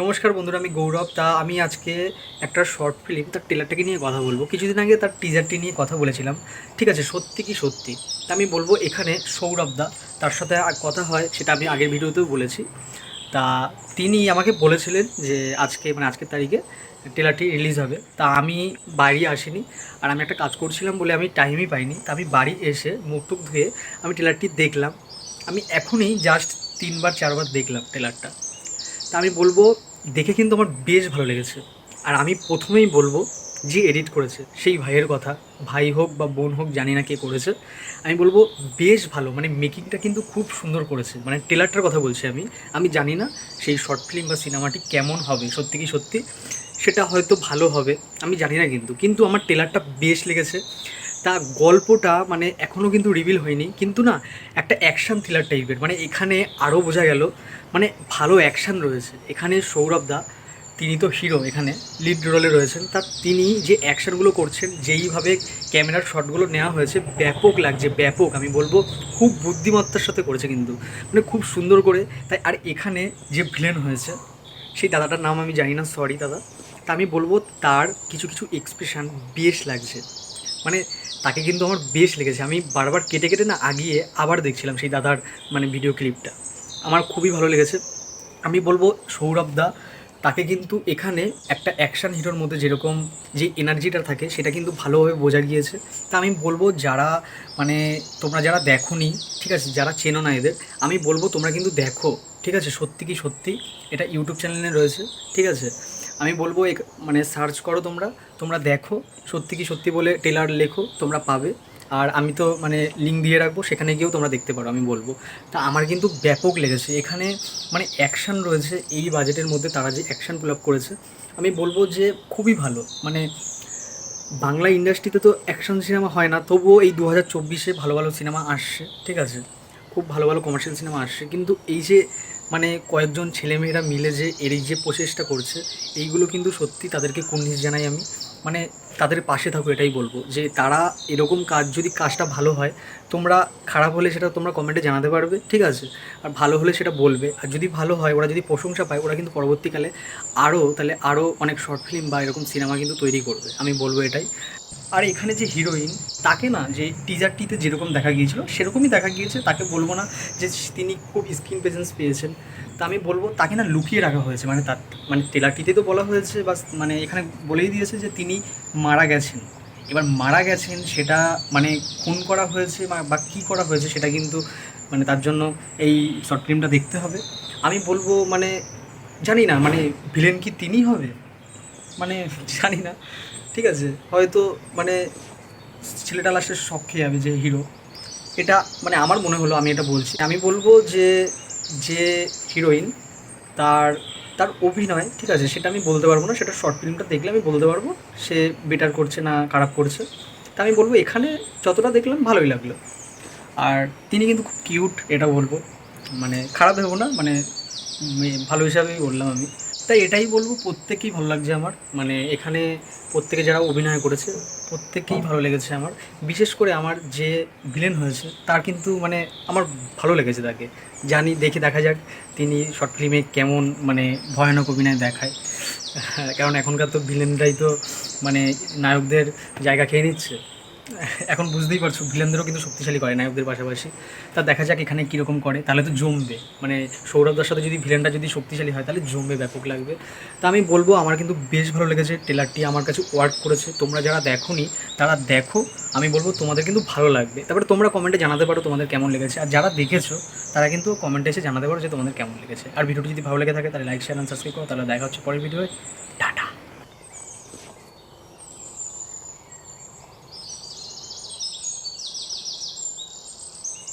নমস্কার বন্ধুরা, আমি গৌরব। তা আমি আজকে একটা শর্ট ফিল্ম তার টেলারটাকে নিয়ে কথা বলব। কিছুদিন আগে তার টিজারটি নিয়ে কথা বলেছিলাম। ঠিক আছে, সত্যি কি সত্যি? তা আমি বলব এখানে সৌরভ দা, তার সাথে কথা হয়, সেটা আমি আগের ভিডিওতেও বলেছি। তা তিনি আমাকে বলেছিলেন যে আজকে মানে আজকের তারিখে টেলারটি রিলিজ হবে। তা আমি বাড়ি আসিনি, আর আমি একটা কাজ করছিলাম বলে আমি টাইমই পাইনি। তা আমি বাড়ি এসে মুখ টুক ধুয়ে আমি টেলারটি দেখলাম। আমি এখনই জাস্ট তিনবার, চারবার দেখলাম টেলারটা তা আমি বলব, দেখে কিন্তু আমার বেশ ভালো লেগেছে। আর আমি প্রথমেই বলব, যে এডিট করেছে, সেই ভাইয়ের কথা। ভাই হোক বা বোন হোক, জানি না কে করেছে। আমি বলব, বেশ ভালো। মানে মেকিংটা কিন্তু খুব সুন্দর করেছে। মানে টেলারটার কথা বলছি আমি। আমি জানি না সেই শর্ট ফিল্ম বা সিনেমাটি কেমন হবে, সত্যি কি সত্যি। সেটা হয়তো ভালো হবে, আমি জানি না কিন্তু। কিন্তু আমার টেলারটা বেশ লেগেছে। তা গল্পটা মানে এখনও কিন্তু রিভিল হয়নি। কিন্তু না, একটা অ্যাকশন থ্রিলার টাইপের মানে এখানে আরও বোঝা গেল মানে ভালো অ্যাকশন রয়েছে। এখানে সৌরভ দা, তিনি তো হিরো এখানে লিড রোলে রয়েছেন। তা তিনি যে অ্যাকশনগুলো করছেন, যেইভাবে ক্যামেরার শটগুলো নেওয়া হয়েছে, ব্যাপক লাগছে, ব্যাপক, আমি বলব খুব বুদ্ধিমত্তার সাথে করেছে কিন্তু। মানে খুব সুন্দর করে, তাই আর এখানে যে ভিলেন হয়েছে, সেই দাদাটার নাম আমি জানি না সরি দাদা। তা আমি বলব তার কিছু কিছু এক্সপ্রেশন বেশ লাগছে। মানে তাকে কিন্তু আমার বেশ লেগেছে। আমি বারবার কেটে কেটে না আগিয়ে আবার দেখছিলাম সেই দাদার মানে ভিডিও ক্লিপটা আমার খুবই ভালো লেগেছে। আমি বলব সৌরভ দা, তাকে কিন্তু এখানে একটা অ্যাকশন হিরোর মধ্যে যেরকম যে এনার্জিটা থাকে, সেটা কিন্তু ভালোভাবে বোঝা গিয়েছে। তা আমি বলব যারা মানে তোমরা যারা দেখোনি, ঠিক আছে, যারা চেনো না এদের, আমি বলব তোমরা কিন্তু দেখো, ঠিক আছে, সত্যি কি সত্যি? এটা ইউটিউব চ্যানেলে রয়েছে, ঠিক আছে? আমি বলব এক- মানে সার্চ করো তোমরা তোমরা দেখো, সত্যি কি সত্যি বলে টেলার লেখো, তোমরা পাবে। আর আমি তো মানে লিঙ্ক দিয়ে রাখব, সেখানে গিয়েও তোমরা দেখতে পারো, আমি বলব। তা আমার কিন্তু ব্যাপক লেগেছে। এখানে মানে অ্যাকশান রয়েছে, এই বাজেটের মধ্যে তারা যে অ্যাকশান আপ করেছে, আমি বলব যে খুবই ভালো। মানে বাংলা ইন্ডাস্ট্রিতে তো অ্যাকশন সিনেমা হয় না, তবুও এই দু হাজার চব্বিশে ভালো ভালো সিনেমা আসছে, ঠিক আছে? খুব ভালো ভালো কমার্শিয়াল সিনেমা আসছে। কিন্তু এই যে মানে কয়েকজন ছেলেমেয়েরা মিলে যে, এর এই যে প্রচেষ্টা করছে, এইগুলো কিন্তু সত্যি তাদেরকে কুর্নিশ জানাই আমি। মানে তাদের পাশে থাকো, এটাই বলব। যে তারা এরকম কাজ, যদি কাজটা ভালো হয়, তোমরা খারাপ হলে সেটা তোমরা কমেন্টে জানাতে পারবে, ঠিক আছে? আর ভালো হলে সেটা বলবে। আর যদি ভালো হয়, ওরা যদি প্রশংসা পায়, ওরা কিন্তু পরবর্তীকালে আরও তাহলে আরও অনেক শর্ট ফিল্ম বা এরকম সিনেমা কিন্তু তৈরি করবে। আমি বলব এটাই। আর এখানে যে হিরোইন তাকে না, যে টিজারটিতে যেরকম দেখা গিয়েছিল, সেরকমই দেখা গিয়েছে। তাকে বলব না যে তিনি খুব স্ক্রিন প্রেজেন্স পেয়েছেন। তা আমি বলব, তাকে না লুকিয়ে রাখা হয়েছে। মানে তার মানে টেলারটিতে তো বলা হয়েছে বা মানে এখানে বলেই দিয়েছে যে তিনি মারা গেছেন। এবার মারা গেছেন সেটা মানে খুন করা হয়েছে বা- কী করা হয়েছে সেটা কিন্তু মানে তার জন্য এই শর্ট ফিল্মটা দেখতে হবে। আমি বলব মানে জানি না মানে ভিলেন কি তিনি হবে? মানে জানি না। ঠিক আছে, হয়তো মানে ছেলেটা লাস্টে শখ খেয়ে যাবে যে হিরো। এটা মানে আমার মনে হলো, আমি এটা বলছি। আমি বলব যে যে হিরোইন তার তার অভিনয়, ঠিক আছে, সেটা আমি বলতে পারব না, সেটা শর্ট ফিল্মটা দেখলে আমি বলতে পারব, সে বেটার করছে না খারাপ করছে। তা আমি বলব এখানে যতটা দেখলাম ভালোই লাগল। আর তিনি কিন্তু খুব কিউট এটা বলব। মানে খারাপ ভেবো না মানে ভালো হিসাবেই বললাম আমি। তাই এটাই বলব প্রত্যেকেই ভালো লাগছে আমার। মানে এখানে প্রত্যেকে যারা অভিনয় করেছে প্রত্যেকেই ভালো লেগেছে আমার। বিশেষ করে আমার যে ভিলেন হয়েছে, তার কিন্তু মানে আমার ভালো লেগেছে তাকে। জানি, দেখে দেখা যাক, তিনি শর্ট ফিল্মে কেমন মানে ভয়ানক অভিনয় দেখায়। কারণ এখনকার তো ভিলেনরাই তো মানে নায়কদের জায়গা খেয়ে নিচ্ছে। এখন বুঝতেই পারছ ভিলেনদেরও কিন্তু শক্তিশালী করে, নায়কদের পাশাপাশি। তা দেখা যাক এখানে কীরকম করে। তাহলে তো জমবে। মানে সৌরভদার সাথে যদি ভিলেনটা যদি শক্তিশালী হয়, তাহলে জমবে, ব্যাপক লাগবে। তা আমি বলব, আমার কিন্তু বেশ ভালো লেগেছে টেলারটি আমার কাছে ওয়ার্ক করেছে। তোমরা যারা দেখোনি, তারা দেখো। আমি বলব, তোমাদের কিন্তু ভালো লাগবে। তারপরে তোমরা কমেন্টে জানাতে পারো তোমাদের কেমন লেগেছে। আর যারা দেখেছ, তারা কিন্তু কমেন্টে এসে জানাতে পারো যে তোমাদের কেমন লেগেছে। আর ভিডিওটি যদি ভালো লেগে থাকে, তাহলে লাইক শেয়ার অ্যান্ড সাবস্ক্রাইব করো। তাহলে দেখা হচ্ছে পরের ভিডিওয় টাটা।